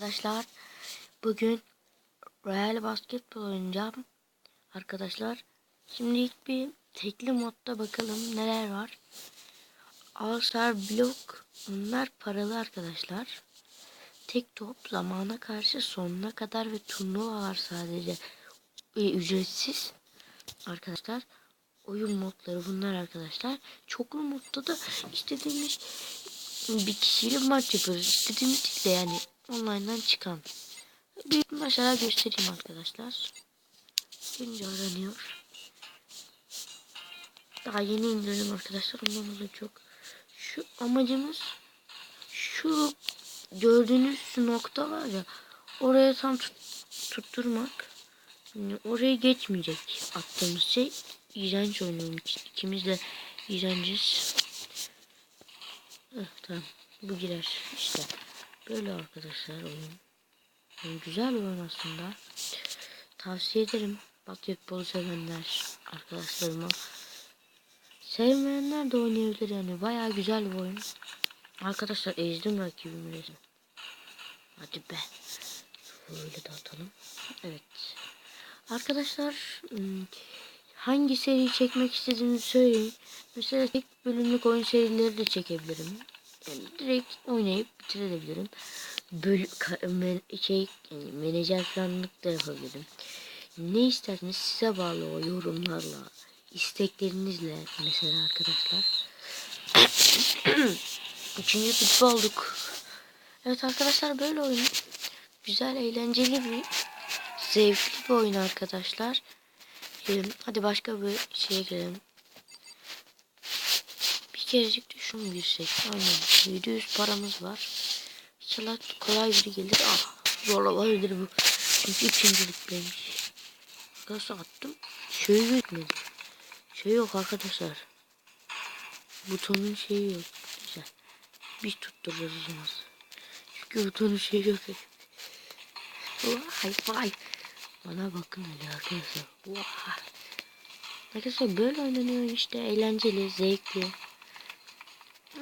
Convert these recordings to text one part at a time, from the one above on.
Arkadaşlar bugün Real Basketbol oynayacağım. Arkadaşlar şimdi ilk bir tekli modda bakalım neler var. All Star Block bunlar paralı arkadaşlar. Tek top zamana karşı sonuna kadar ve turnuva var sadece. E, ücretsiz arkadaşlar. Oyun modları bunlar arkadaşlar. Çoklu modda da istediğimiz bir kişiyle maç yapıyoruz. İstediğimiz de yani online'dan çıkan. Bir mesela göstereyim arkadaşlar. Önce aranıyor. Daha yeni indirdim arkadaşlar. Ondan dolayı çok. Şu amacımız şu gördüğünüz şu nokta var ya oraya tam tut, tutturmak. Yani oraya geçmeyecek attığımız şey. İğrenç oynuyorum. İkimiz de iğrenciz. Eh, tamam. Bu girer işte. Böyle arkadaşlar oyun. Yani güzel bir oyun aslında. Tavsiye ederim. Basketbolu sevenler arkadaşlarıma. Sevmeyenler de oynayabilir yani. Baya güzel bir oyun. Arkadaşlar ezdim rakibimi resmen. Hadi be. Böyle de atalım. Evet. Arkadaşlar hangi seri çekmek istediğimi söyleyin. Mesela tek bölümlük oyun serileri de çekebilirim. Yani direkt oynayıp bitirebilirim. Böl men şey yani menajer falanlık da yapabilirim. Ne isterseniz size bağlı o yorumlarla, isteklerinizle mesela arkadaşlar. Üçüncü kutu olduk. Evet arkadaşlar böyle oyun. Güzel, eğlenceli bir, zevkli bir oyun arkadaşlar. Hadi başka bir şeye girelim. Kerecik de şunu girsek. Aynen. 700 paramız var. İnşallah kolay biri gelir. Ah zor olabilir bu. Çünkü üçüncülükteymiş. Arkadaşlar attım. Şey gitmedi. Şey yok arkadaşlar. Butonun şeyi yok. Güzel. Biz tutturacağız. Çünkü butonun şeyi yok. Vay vay. Bana bakın hele arkadaşlar. Vay. Arkadaşlar böyle oynanıyor işte. Eğlenceli, zevkli.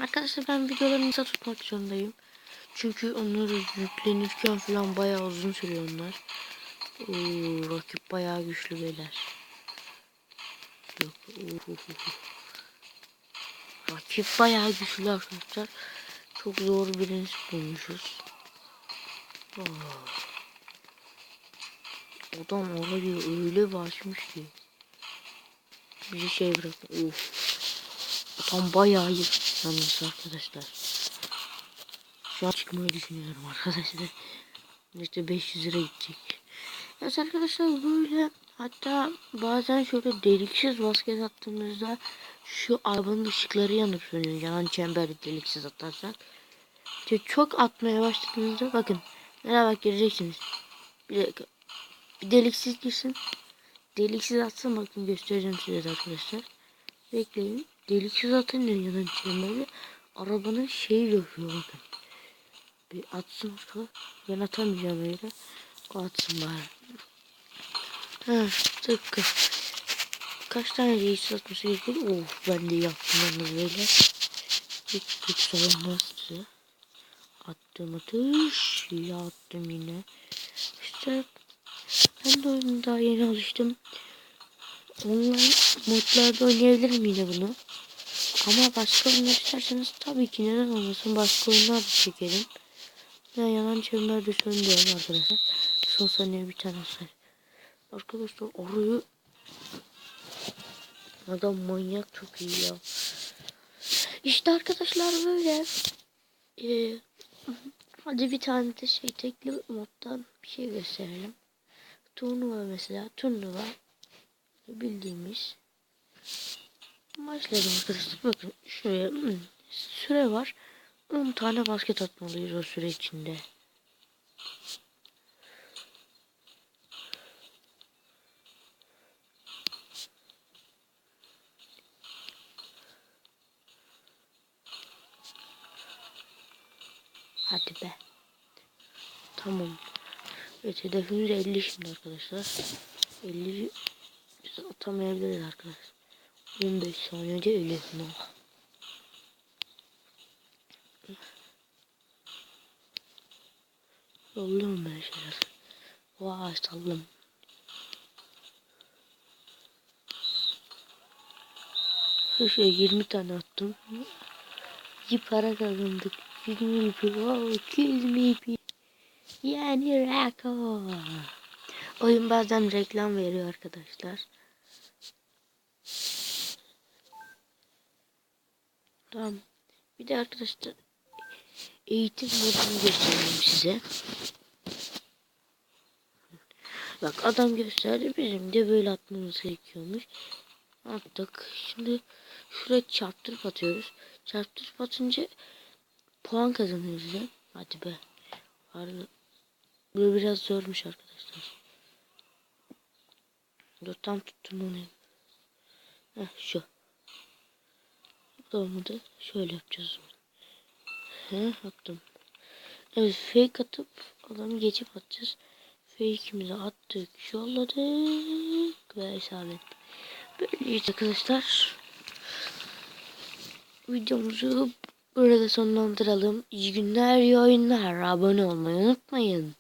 Arkadaşlar ben videolarımı kısa tutmak zorundayım. Çünkü onları yüklenirken falan bayağı uzun sürüyor onlar. Oo, rakip bayağı güçlü beyler. Yok. Rakip bayağı güçlü arkadaşlar. Çok zor birini bulmuşuz. Oo. Adam orayı öyle basmış ki. Bir şey bırak. Of. Tam bayağı iyi yalnız arkadaşlar. Şu an çıkmayı düşünüyorum arkadaşlar. İşte 500 lira gidecek. Evet arkadaşlar böyle hatta bazen şöyle deliksiz basket attığımızda şu arabanın ışıkları yanıp sönüyor. Yanan çember deliksiz atarsak. İşte çok atmaya başladığınızda bakın. Nereye bak göreceksiniz. Bir. Bir deliksiz girsin. Deliksiz atsam bakın göstereceğim size arkadaşlar. Bekleyin. Deliksiz atınca yanan çemberi arabanın şeyi yapıyor bakın. Bir atsın bakalım. Ben atamayacağım öyle. O atsın bari. Ha tıpkı. Kaç tane reis atması gerekiyor? Oh ben de yaptım yalnız böyle. Hiç güç savunmaz size. Attım atış. Ya attım yine. İşte ben de oyunu daha yeni alıştım. Online modlarda oynayabilirim yine bunu. Ama başka oyunlar isterseniz tabii ki neden olmasın başka oyunlar da çekerim. Ya yalan çevimler de söndüyorum arkadaşlar. Son saniye bir tane say. Arkadaşlar orayı Adam manyak çok iyi ya. İşte arkadaşlar böyle. Ee, hadi bir tane de şey tekli moddan bir şey gösterelim. Turnuva mesela turnuva bildiğimiz Başlayalım arkadaşlar. Bakın şuraya hmm, süre var. 10 tane basket atmalıyız o süre içinde. Hadi be. Tamam. Evet hedefimiz 50 şimdi arkadaşlar. 50 biz atamayabiliriz arkadaşlar. 15 saniyede 50 no. Sallıyorum ben şeyler. Vay sallam. Şey 20 tane attım. İyi para kazandık. 20 ipi. Wow, 200 ipi. Yani rekor. Oyun bazen reklam veriyor arkadaşlar. Tamam. Bir de arkadaşlar eğitim modunu göstereyim size. Bak adam gösterdi bizim de böyle atmamız gerekiyormuş. Attık. Şimdi şuraya çarptırıp atıyoruz. Çarptırıp atınca puan kazanıyoruz ya. Hadi be. Harbi. Bu biraz zormuş arkadaşlar. Dur tam tuttum onu. Heh şu. Da olmadı. Şöyle yapacağız. He attım. Evet fake atıp adamı geçip atacağız. Fake'imizi attık. Yolladık. Ve isabet. Böyleyiz arkadaşlar. Videomuzu burada sonlandıralım. İyi günler, iyi oyunlar. Abone olmayı unutmayın.